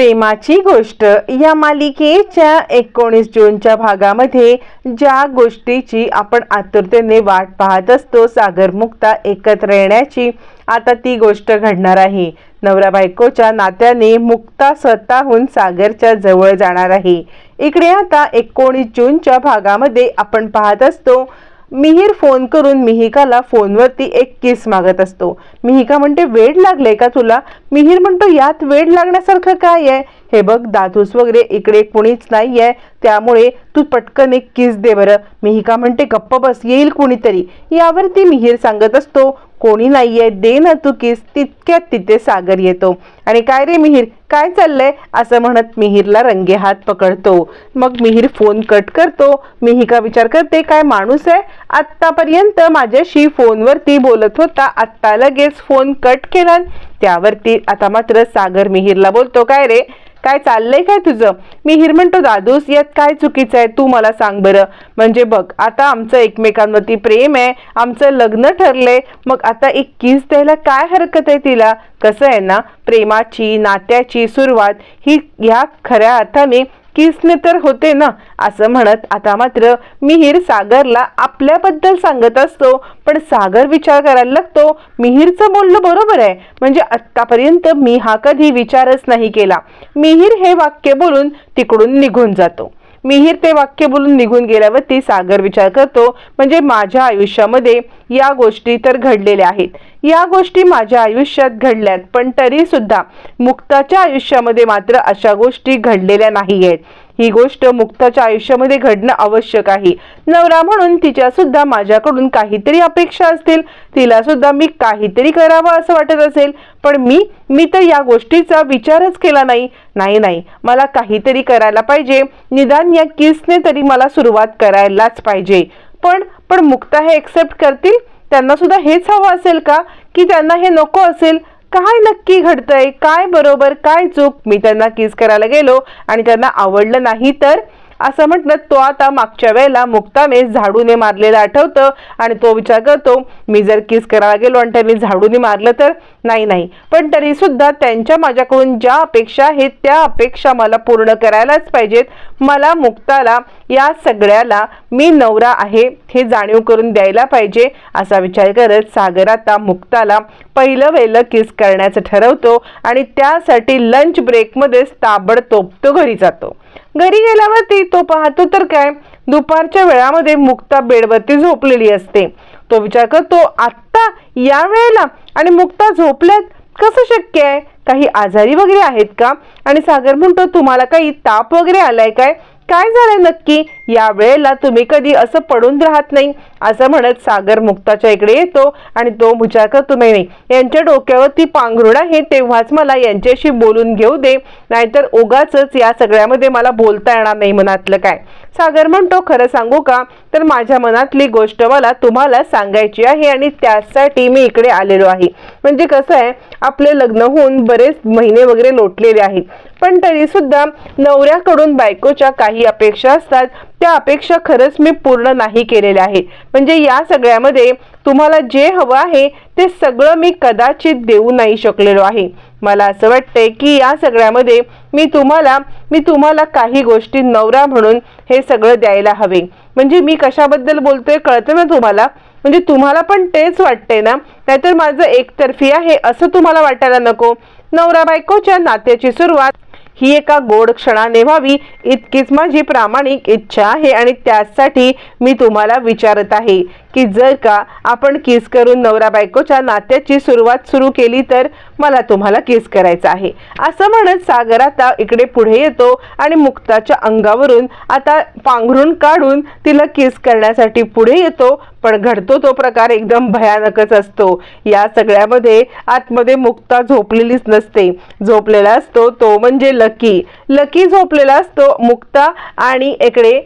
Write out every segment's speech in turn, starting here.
प्रेमाची गोष्ट. या मालिकेच्या एकोणीस जूनच्या भागामध्ये ज्या गोष्टीची आपण आतुरतेने वाट पाहत असतो सागर मुक्ता एकत्र येण्याची आता ती गोष्ट घडणार आहे. नवरा बायकोच्या नात्याने मुक्ता स्वतःहून सागरच्या जवळ जाणार आहे. इकडे आता एकोणीस जूनच्या भागामध्ये आपण पाहत असतो मिहीर फोन करून मिहिकाला फोनवरती एक किस मागत असतो. मिहिका म्हणते वेड लागले का तुला? मिहीर म्हणतो यात वेड लागण्यासारखं काय आहे? हे बघ दादूस वगैरे इकडे कोणीच नाही आहे त्यामुळे तू पटकन एक किस दे बरं. मिहिका म्हणते गप्प बस येईल कोणीतरी. यावरती मिहीर सांगत असतो कोणी नाहीये दे ना तू किस तितक्यात तिथे सागर येतो. आणि काय रे मिहीर काय चाललंय? असं म्हणत मिहीरला रंगे हात पकडतो. मग मिहीर फोन कट करतो. मिहिका विचार करते काय माणूस आहे? आत्तापर्यंत माझ्याशी फोनवरती बोलत होता. आत्ता लगेच फोन कट केला. त्यावरती आता मात्र सागर मिहीरला बोलतो काय रे? काय चाललंय काय तुझं? मी म्हणतो दादूस यात काय चुकीचं आहे? तू मला सांग बरं. म्हणजे बघ आता आमचं एकमेकांवरती प्रेम आहे आमचं लग्न ठरलंय मग आता एक किस द्यायला काय हरकत आहे तिला? कसं आहे ना? प्रेमाची नात्याची सुरुवात ही ह्या खऱ्या अर्थाने किसने तर होते ना? असं म्हणत आता मात्र मिहीर सागरला आपल्याबद्दल सांगत असतो. पण सागर विचार करायला लागतो मिहीरचं बोलणं बरोबर आहे. म्हणजे आत्तापर्यंत मी हा कधी विचारच नाही केला. मिहीर हे वाक्य बोलून तिकडून निघून जातो. मिहीर ते वाक्य बोलून निघून गेल्यावरती सागर विचार करतो म्हणजे माझ्या आयुष्यामध्ये या गोष्टी तर घडलेल्या आहेत. या गोष्टी माझ्या आयुष्यात घडल्यात पण तरी सुद्धा मुक्ताच्या आयुष्यामध्ये मात्र अशा गोष्टी घडलेल्या नाही आहेत ही गोष्ट मुक्ताच्या आयुष्यामध्ये घडणं आवश्यक आहे. नवरा म्हणून तिच्या सुद्धा माझ्याकडून काहीतरी अपेक्षा असतील तिला सुद्धा मी काहीतरी करावं असं वाटत असेल पण मी मी तर या गोष्टीचा विचारच केला नाही. नाही नाही मला काहीतरी करायला पाहिजे. निदान या किसने तरी मला सुरुवात करायलाच पाहिजे. पण पण मुक्ता हे एक्सेप्ट करतील? त्यांना सुद्धा हेच हवं असेल का? की त्यांना हे नको असेल? काय नक्की घडतंय? काय बरोबर? काय चूक? मी त्यांना किस करायला गेलो आणि त्यांना आवडलं नाही तर? असं म्हटलं तो आता मागच्या वेळेला मुक्ताने झाडूने मारलेलं आठवतं आणि तो विचार करतो मी जर किस करायला गेलो आणि त्यांनी झाडूने मारलं तर? नाही नाही. पण तरी सुद्धा त्यांच्या माझ्याकडून ज्या अपेक्षा आहेत त्या अपेक्षा मला पूर्ण करायलाच पाहिजेत. मला मुक्ताला या सगळ्याला मी नवरा आहे हे जाणीव करून द्यायला पाहिजे असा विचार करत सागर आता मुक्ताला पहिलं वेळेलं किस करण्याचं ठरवतो आणि त्यासाठी लंच ब्रेकमध्येच ताबडतोब तो घरी जातो. घरी गेल्यावरती तो पाहतो तर काय? दुपारच्या वेळामध्ये मुक्ता बेडवरती झोपलेली असते. तो विचार करतो आत्ता या वेळेला? आणि मुक्ता झोपल्यात? कसं शक्य आहे? काही आजारी वगैरे आहेत का? आणि सागर म्हणतो तुम्हाला काही ताप वगैरे आलाय काय? काय झालंय नक्की? या वेळेला तुम्ही कधी असं पडून राहत नाही असं म्हणत सागर मुक्ताच्या इकडे येतो आणि तो विचार तुम्ही नाही. नाही यांच्या डोक्यावरती पांघरुण आहे तेव्हाच मला यांच्याशी बोलून घेऊ दे नाहीतर उगाच या सगळ्यामध्ये मला बोलता येणार नाही मनातलं काय. सागर म्हणतो खरं सांगू का? तर माझ्या मनातली गोष्ट मला तुम्हाला सांगायची आहे आणि त्यासाठी मी इकडे आलेलो आहे. म्हणजे कसं आहे आपले लग्न होऊन बरेच महिने वगैरे लोटलेले आहेत. पण तरी सुद्धा नवऱ्याकडून बायकोच्या काही अपेक्षा असतात त्या अपेक्षा खरंच मी पूर्ण नाही केलेल्या आहेत. म्हणजे या सगळ्यामध्ये तुम्हाला जे हवं आहे ते सगळं मी कदाचित देऊ नाही शकलेलो आहे. मला असं वाटतंय की या सगळ्यामध्ये मी तुम्हाला मी तुम्हाला काही गोष्टी नवरा म्हणून हे सगळं द्यायला हवे. म्हणजे मी कशाबद्दल बोलतोय कळतं ना तुम्हाला? म्हणजे तुम्हाला पण तेच वाटतंय ना? नाहीतर माझं एकतर्फी आहे असं तुम्हाला वाटायला नको. नवरा बायकोच्या नात्याची सुरुवात ही एका गोड क्षणाने व्हावी इतकीच माझी प्रामाणिक इच्छा आहे आणि त्यासाठी मी तुम्हाला विचारत आहे. की जर का आपण किस करून नवरा बायकोच्या नात्याची सुरुवात सुरू केली तर मला तुम्हाला किस करायचा आहे. असं म्हणत सागर आता इकडे पुढे येतो आणि मुक्ताच्या अंगावरून आता पांघरून काढून तिला किस करण्यासाठी पुढे येतो पण घडतो तो प्रकार एकदम भयानकच असतो. या सगळ्यामध्ये आतमध्ये मुक्ता झोपलेलीच नसते. झोपलेला असतो तो म्हणजे लकी. लकी झोपलेला असतो मुक्ता आणि इकडे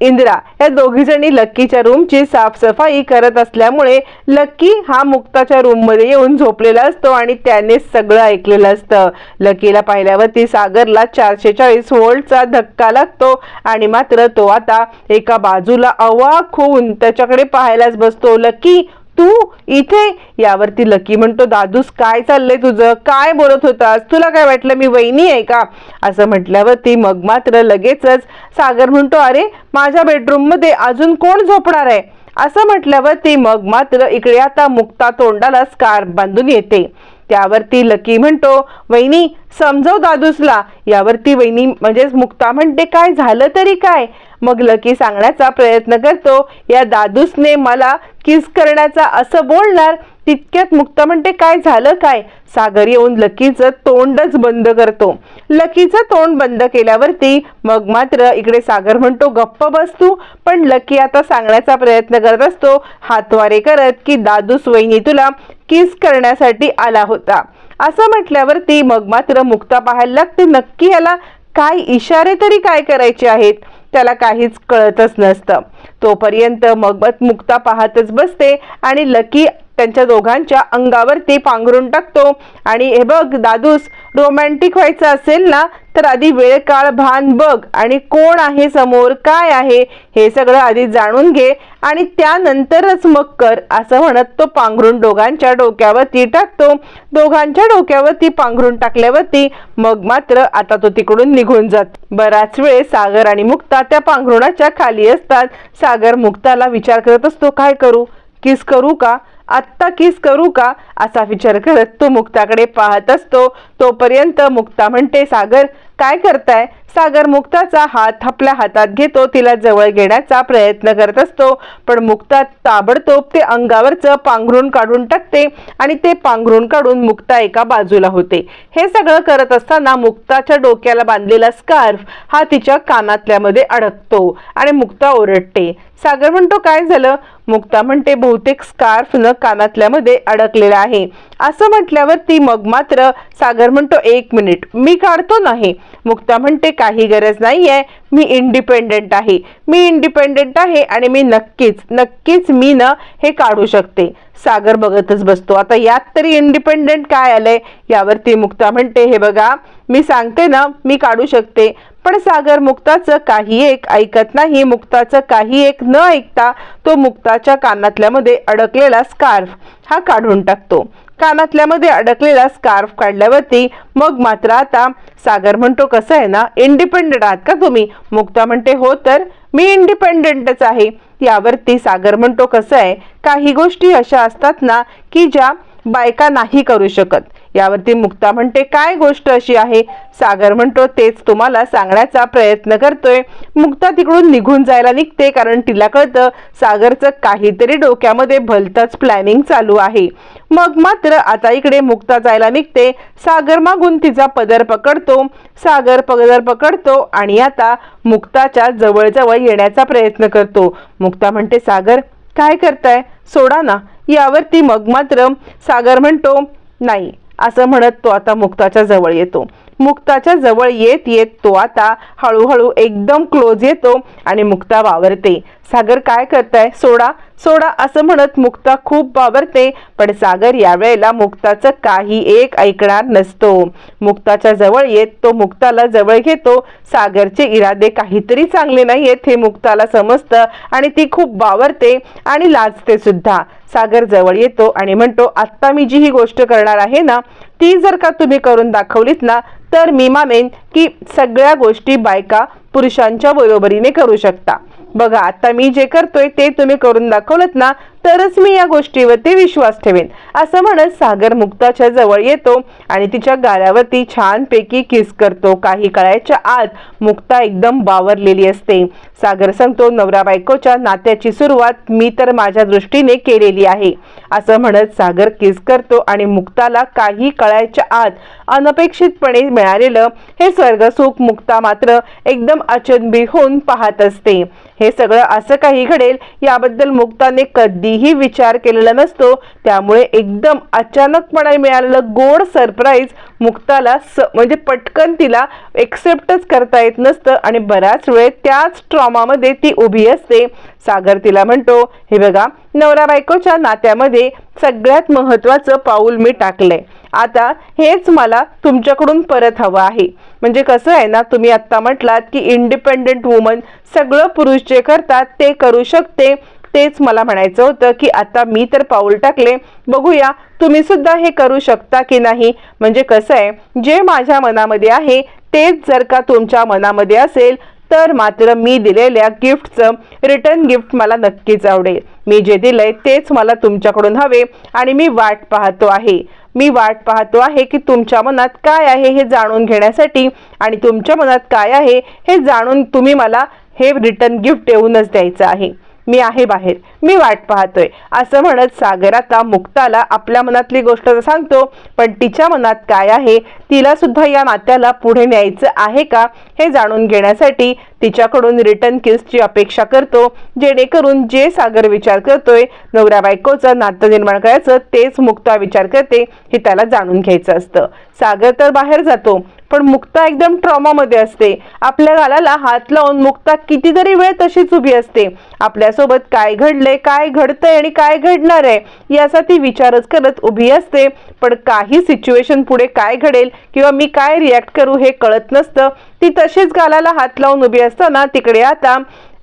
इंदिरा या दोघी जणी लक्कीच्या रूमची साफसफाई करत असल्यामुळे लक्की हा मुक्ताच्या रूममध्ये येऊन झोपलेला असतो आणि त्याने सगळं ऐकलेलं असतं. लकीला पाहिल्यावरती सागरला चारशे चाळीस वोल्टचा धक्का लागतो आणि मात्र तो आता एका बाजूला अवाक होऊन त्याच्याकडे पाहायलाच बसतो. लकी तू इथे? यावरती लकी म्हणतो दादूस काय चाललंय तुझं? काय बोलत होतास? तुला काय वाटलं मी वहिनी आहे का? असं म्हटल्यावरती मग मात्र लगेचच सागर म्हणतो अरे माझ्या बेडरूममध्ये अजून कोण झोपणार आहे? असं म्हटल्यावरती मग मात्र इकडे आता मुक्ता तोंडाला स्कार्फ बांधून येते. त्यावरती लकी म्हणतो वहिनी समजव दादूसला. यावरती वहिनी म्हणजेच मुक्ता म्हणते काय झालं तरी काय? मग लकी सांगण्याचा प्रयत्न करतो या दादूसने मला किस करण्याचा असं बोलणार? तितक्यात मुक्ता म्हणते काय झालं काय? सागर येऊन लकीचं तोंडच बंद करतो. लकीचं तोंड बंद केल्यावरती मग मात्र इकडे सागर म्हणतो गप्प बस तू. पण लकी आता सांगण्याचा प्रयत्न करत असतो हातवारे करत की दादूस वहिनी तुला किस करण्यासाठी आला होता. असं म्हटल्यावरती मग मात्र मुक्ता पाहायला लागते. नक्की याला काय इशारे तरी काय करायचे आहेत? त्याला काहीच कळतच नसतं. तोपर्यंत मग मुक्ता पाहतच बसते आणि लकी त्यांच्या दोघांच्या अंगावरती पांघरून टाकतो. आणि हे बघ दादूस रोमॅन्टिक व्हायचं असेल ना तर आधी वेळ काळ भान बघ. आणि कोण आहे समोर काय आहे हे सगळं आधी जाणून घे आणि त्यानंतरच मग कर असं म्हणत तो पांघरून दोघांच्या डोक्यावरती टाकतो. दोघांच्या डोक्यावरती पांघरून टाकल्यावरती मग मात्र आता तो तिकडून निघून जात. बराच वेळ सागर आणि मुक्ता त्या पांघरुणाच्या खाली असतात. सागर मुक्ताला विचार करत असतो काय करू? किस करू का? आत्ता किस करू का? असा विचार करत तो मुक्ताकडे पाहत असतो. तोपर्यंत मुक्ता म्हणते सागर काय करताय? सागर मुक्ताचा हात आपल्या हातात घेतो तिला जवळ घेण्याचा प्रयत्न करत असतो. पण मुक्ता ताबडतोब ते अंगावरचं पांघरून काढून टाकते आणि ते पांघरून काढून मुक्ता एका बाजूला होते. हे सगळं करत असताना मुक्ताच्या डोक्याला बांधलेला स्कार्फ हा तिच्या कानातल्यामध्ये अडकतो आणि मुक्ता ओरडते. सागर म्हणतो काय झालं? मुक्ता म्हणते बहुतेक स्कार्फ न कानातल्यामध्ये अडकलेला आहे. असं म्हटल्यावर ती मग मात्र सागर म्हणतो एक मिनिट मी काढतो नाही. मुक्ता म्हणते काही गरज नाही आहे मी इंडिपेंडेंट आहे. मी इंडिपेंडेंट आहे आणि मी नक्कीच नक्कीच मी ना हे काढू शकते. सागर बघतच बसतो. आता यात तरी इंडिपेंडेंट काय आलंय यावरती मुक्ता म्हणते हे बघा मी सांगते ना मी काढू शकते. पण सागर मुक्ताचं काही एक ऐकत नाही. मुक्ताचं काही एक न ऐकता तो मुक्ताच्या कानातल्यामध्ये अडकलेला स्कार्फ हा काढून टाकतो. कानातल्यामध्ये अडकलेला स्कार्फ काढल्यावरती मग मात्र आता सागर म्हणतो कसं आहे ना इंडिपेंडंट आहात का तुम्ही? मुक्ता म्हणते हो तर मी इंडिपेंडंटच आहे. यावरती सागर म्हणतो कसं आहे काही गोष्टी अशा असतात ना की ज्या बायका नाही करू शकत. यावरती मुक्ता म्हणते काय गोष्ट अशी आहे? सागर म्हणतो तेच तुम्हाला सांगण्याचा प्रयत्न करतोय. मुक्ता तिकडून निघून जायला निघते कारण तिला कळतं सागरचं काहीतरी डोक्यामध्ये भलतंच प्लॅनिंग चालू आहे. मग मात्र आता इकडे मुक्ता जायला निघते सागर मागून तिचा पदर पकडतो सागर पदर पकडतो आणि आता मुक्ताच्या जवळजवळ येण्याचा प्रयत्न करतो. मुक्ता म्हणते सागर काय करताय? सोडा ना. यावरती मग मात्र सागर म्हणतो नाही असं म्हणत तो आता मुक्ताच्या जवळ येतो. मुक्ताच्या जवळ येत येत तो आता हळूहळू एकदम क्लोज येतो आणि मुक्ता वावरते. सागर काय करताय? सोडा सोडा असं म्हणत मुक्ता खूप वावरते पण सागर यावेळेला मुक्ताचं काही एक ऐकणार नसतो. मुक्ताच्या जवळ येत तो मुक्ताला जवळ घेतो. सागरचे इरादे काहीतरी चांगले नाहीयेत हे मुक्ताला समजतं आणि ती खूप वावरते आणि लाजते सुद्धा. सागर जवळ येतो आणि म्हणतो आत्ता मी जी ही गोष्ट करणार आहे ना ती जर का तुम्ही करून दाखवलीत ना तर मी मानेन की सगळ्या गोष्टी बायका पुरुषांच्या बरोबरीने करू शकता. बघा आता मी जे करतोय ते तुम्ही करून दाखवलत ना तरच मी या गोष्टीवरती विश्वास ठेवेन. असं म्हणत सागर मुक्ताच्या जवळ येतो आणि तिच्या गाल्यावरती छानपैकी किस करतो. काही काळाच्या आत मुक्ता एकदम बावरलेली असते. सागर सांगतो नवरा बायकोच्या नात्याची सुरुवात मी तर माझ्या दृष्टीने केलेली आहे. असं म्हणत सागर किस करतो आणि मुक्ताला काही कळायच्या आत अनपेक्षितपणे मिळालेलं हे स्वर्गसुख मुक्ता मात्र एकदम अचंबित होऊन पाहत असते. हे सगळं असं काही घडेल याबद्दल मुक्ताने कधीही विचार केलेला नसतो. त्यामुळे एकदम अचानकपणे मिळालेलं गोड सरप्राईज मुक्ताला स म्हणजे पटकन तिला एक्सेप्टच करता येत नसतं आणि बऱ्याच वेळ त्याच ट्रॉमामध्ये ती उभी असते. सागर तिला म्हणतो हे बघा नवरा बायकोच्या नात्यामध्ये सगळ्यात महत्वाचं पाऊल मी टाकलंय. आता हेच मला तुमच्याकडून परत हवं आहे. म्हणजे कसं आहे ना तुम्ही आत्ता म्हटलात की इंडिपेंडेंट वुमन सगळं पुरुष जे करतात ते करू शकते. तेच मला म्हणायचं होतं की आता मी तर पाऊल टाकले. बघूया तुम्ही सुद्धा हे करू शकता की नाही? म्हणजे कसं आहे जे माझ्या मनामध्ये आहे तेच जर का तुमच्या मनामध्ये असेल तर मात्र मी दिलेल्या गिफ्टचं रिटर्न गिफ्ट मला नक्कीच आवडेल. मी जे दिलंय तेच मला तुमच्याकडून हवे आणि मी वाट पाहतो आहे. मी वाट पाहतो आहे की तुमच्या मनात काय आहे हे जाणून घेण्यासाठी आणि तुमच्या मनात काय आहे हे जाणून तुम्ही मला हे रिटर्न गिफ्ट देऊनच द्यायचं आहे. मी आहे बाहेर. मी वाट पाहतोय. असं म्हणत सागर आता मुक्ताला आपल्या मनातली गोष्ट सांगतो पण तिच्या मनात काय आहे तिला सुद्धा या नात्याला पुढे न्यायचं आहे का हे जाणून घेण्यासाठी तिच्याकडून रिटर्न किसची अपेक्षा करतो जेणेकरून जे सागर विचार करतोय नवऱ्या बायकोचं नातं निर्माण करायचं तेच मुक्ता विचार करते हे त्याला जाणून घ्यायचं असतं. सागर तर बाहेर जातो पण मुक्ता एकदम ट्रॉमामध्ये असते. आपल्या गालाला हात लावून मुक्ता कितीतरी वेळ तशीच उभी असते. आपल्यासोबत काय घडले काय घडतंय आणि काय घडणार आहे याचा ती विचारच करत उभी असते. पण काही सिच्युएशन पुढे काय घडेल किंवा मी काय रिॲक्ट करू हे कळत नसतं. ती तशीच गालाला हात लावून उभी असताना तिकडे आता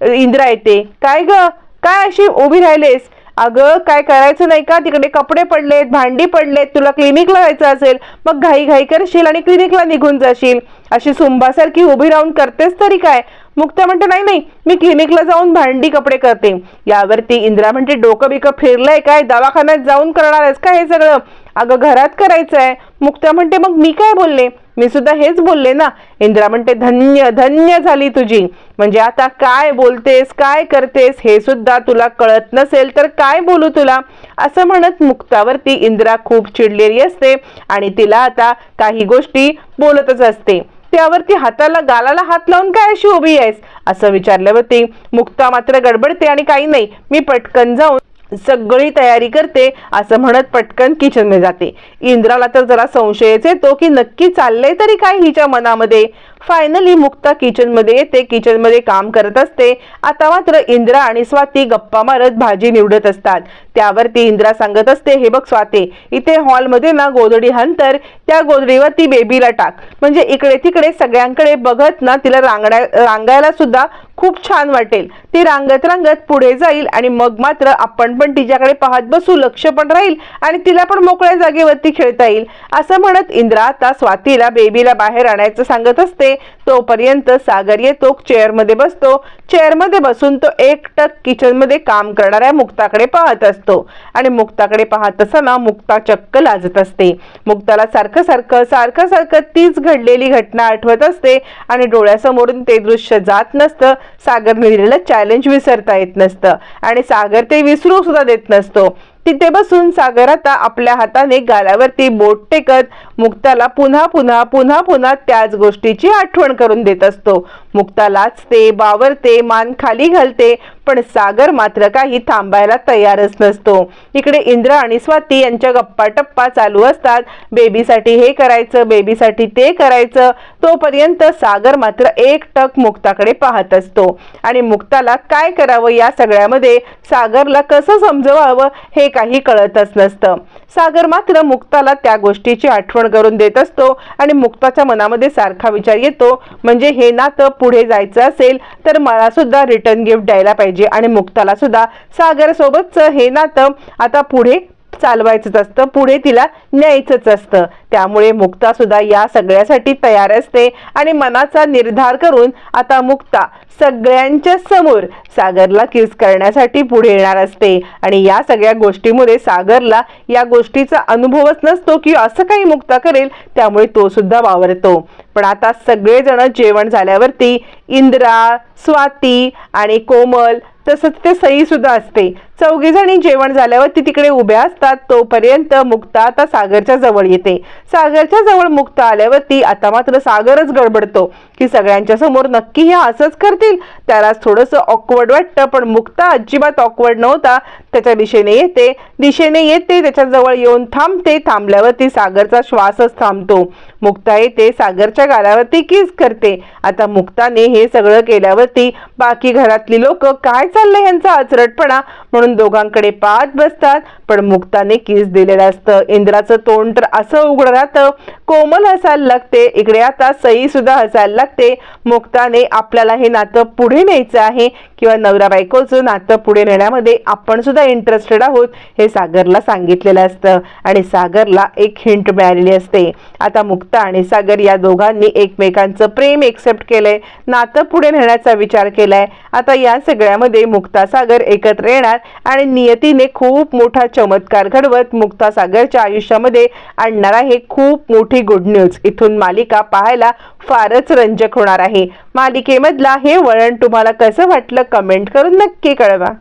इंद्रा येते. काय ग? काय अशी उभी राहिलेस? अगं काय करायचं नाही का? तिकडे कपडे पडलेत भांडी पडलेत तुला क्लिनिकला जायचं असेल मग घाई घाई करशील आणि क्लिनिकला निघून जाशील. अशी सुंबासारखी उभी राहून करतेस तरी काय? मुक्ता म्हणते नाही नाही मी क्लिनिकला जाऊन भांडी कपडे करते. यावरती इंद्रा म्हणते डोकं बिकं फिरलंय काय? दवाखान्यात जाऊन करणार आहेस का हे सगळं? अगं घरात करायचं आहे मुक्ता म्हणते मग मी काय बोलले? मी सुद्धा हेच बोलले ना. इंद्रा म्हणते धन्य धन्य झाली तुझी. म्हणजे आता काय बोलतेस काय करतेस हे सुद्धा तुला कळत नसेल तर काय बोलू तुला? असं म्हणत मुक्तावरती इंद्रा खूप चिडलेली असते आणि तिला आता काही गोष्टी बोलतच असते. त्यावरती हाताला गालाला हात लावून काय अशी उभी आहेस? असं विचारल्यावरती मुक्ता मात्र गडबडते आणि काही नाही. मी पटकन जाऊन सगळी तयारी करते असं म्हणत पटकन किचनने जाते. इंद्राला तर जरा संशयच येतो की नक्की चाललंय तरी काय हिच्या मनामध्ये? फायनली मुक्ता किचनमध्ये येते. किचनमध्ये काम करत असते. आता मात्र इंद्रा आणि स्वाती गप्पा मारत भाजी निवडत असतात. त्यावरती इंद्रा सांगत असते हे बघ स्वाती इथे हॉलमध्ये ना गोधडी हंतर त्या गोधडीवर ती बेबीला टाक. म्हणजे इकडे तिकडे सगळ्यांकडे बघत ना तिला रांगण्या रांगायला सुद्धा खूप छान वाटेल. ती रांगत रांगत पुढे जाईल आणि मग मात्र आपण पण तिच्याकडे पाहत बसू लक्ष पण राहील आणि तिला पण मोकळ्या जागेवरती खेळता येईल. असं म्हणत इंद्रा आता स्वातीला बेबीला बाहेर आणायचं सांगत असते. तोपर्यंत सागर येतो चेअरमध्ये बसतो. चेअरमध्ये बसून तो एकटक किचनमध्ये काम करणाऱ्या मुक्ताकडे पाहत असतो. आणि मुक्ताकडे पाहत असताना मुक्ता चक्क लाजत असते. मुक्ताला सारखं सारखं सारखं सारखं तीच घडलेली घटना आठवत असते आणि डोळ्यासमोरून ते दृश्य जात नसतं. सागरने दिलेलं चॅलेंज विसरता येत नसतं. आणि सागर ते विसरू सुद्धा देत नसतो. तिथे बसून सागर आता आपल्या हाताने गालावरती बोट टेकत मुक्ताला पुन्हा पुन्हा पुन्हा पुन्हा त्याच गोष्टीची आठवण करून देत असतो. मुक्ता लाचते बावरते मान खाली घालते पण सागर मात्र काही थांबायला तयारच नसतो. इकडे इंद्र आणि स्वाती यांच्या गप्पा टप्पा चालू असतात. बेबीसाठी हे करायचं बेबीसाठी ते करायचं. तोपर्यंत सागर मात्र एक टक मुक्ताकडे पाहत असतो. आणि मुक्ताला काय करावं या सगळ्यामध्ये सागरला कसं समजवावं हे काही कळतच नसतं. सागर मात्र मुक्ताला त्या गोष्टीची आठवण करून देत असतो आणि मुक्ताच्या मनामध्ये सारखा विचार येतो. म्हणजे हे नातं पुढे जायचं असेल तर मला सुद्धा रिटर्न गिफ्ट द्यायला पाहिजे. आणि मुक्ताला सुद्धा सागर सोबतच हे नातं आता पुढे चालवायचंच असतं पुढे तिला न्यायचंच असतं. त्यामुळे मुक्ता सुद्धा या सगळ्यासाठी तयार असते आणि मनाचा निर्धार करून आता मुक्ता सगळ्यांच्या समोर सागरला किस करण्यासाठी पुढे येणार असते. आणि या सगळ्या गोष्टीमुळे सागरला या गोष्टीचा अनुभवच नसतो की असं काही मुक्ता करेल त्यामुळे तो सुद्धा वावरतो. पण आता सगळेजण जेवण झाल्यावरती इंद्रा स्वाती आणि कोमल तसंच ते सई सुद्धा असते. चौघी जणी जेवण झाल्यावर ती तिकडे उभ्या असतात. तोपर्यंत मुक्ता आता सागरच्या जवळ येते. सागरच्या जवळ मुक्ता आल्यावरती आता मात्र सागरच गडबडतो. की सगळ्यांच्या समोर नक्की हे असंच करतील. त्याला थोडंसं ऑकवर्ड वाटतं पण मुक्ता अजिबात ऑकवर्ड नव्हता. त्याच्या दिशेने येते. दिशेने येते त्याच्याजवळ येऊन थांबते. थांबल्यावरती सागरचा श्वासच थांबतो. मुक्ता येते सागरच्या गालावरती किस करते. आता मुक्ताने हे सगळं केल्यावरती बाकी घरातली लोक काय चाललंय यांचा अचरटपणा म्हणून म्हणून दोघांकडे पाहत बसतात. पण मुक्ताने किस दिलेलं असतं? इंद्राचं तोंड तर असं उघडं राहतं. कोमल हसायला लागते. इकडे आता सई सुद्धा हसायला लागते. मुक्ताने आपल्याला हे नातं पुढे न्यायचं आहे किंवा नवरा बायकोचं नातं पुढे नेण्यामध्ये आपण सुद्धा इंटरेस्टेड आहोत हे सागरला सांगितलेलं असतं. आणि सागरला एक हिंट मिळालेली असते. आता मुक्ता आणि सागर या दोघांनी एकमेकांचं प्रेम एक्सेप्ट केलंय. नातं पुढे नेण्याचा विचार केलाय. आता या सगळ्यामध्ये मुक्ता सागर एकत्र येणार. आणि नियतीने खूप मोठा चमत्कार घडवत मुक्तासागरच्या आयुष्यामध्ये आणणार आहे खूप मोठी गुड न्यूज इथून मालिका पाहायला फारच रंजक होणार आहे. मालिकेमधला हे वळण तुम्हाला कसं वाटलं कमेंट करून नक्की कळवा.